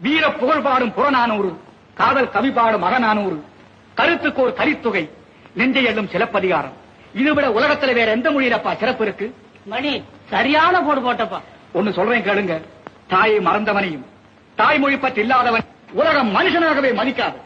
வீர புகழ் பாடும் புறநானூறு காதல் கவி பாடும் மகநானூறு கருத்துக்கு ஒரு கரித்தொகை நெஞ்சை எள்ளும் சிலப்பதிகாரம். இதுவிட உலகத்துல வேற எந்த மொழியிலப்பா சிறப்பு இருக்கு? மணி சரியான போடு போட்டப்பா. ஒன்னு சொல்றேன் கேளுங்க. தாயை மறந்தவனையும் தாய்மொழி பற்றி இல்லாதவன் உலகம் மனுஷனாகவே மதிக்காது.